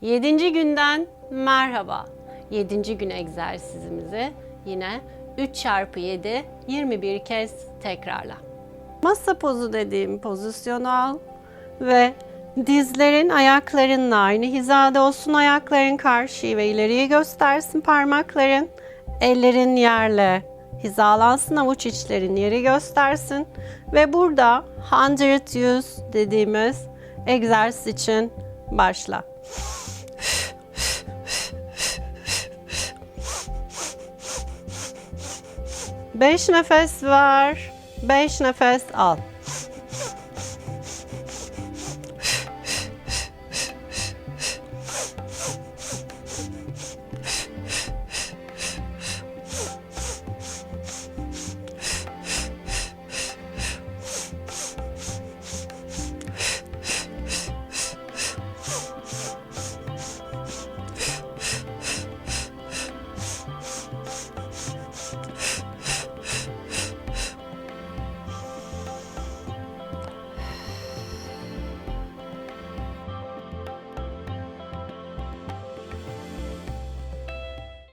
Yedinci günden merhaba. Yedinci gün egzersizimizi yine 3 çarpı 7 21 kez tekrarla. Masa pozu dediğim pozisyonu al ve dizlerin ayaklarınla aynı hizada olsun. Ayakların karşıyı ve ileriye göstersin parmakların. Ellerin yerle hizalansın, avuç içlerin yeri göstersin. Ve burada 100 yüz dediğimiz egzersiz için başla. Beş nefes ver, beş nefes al.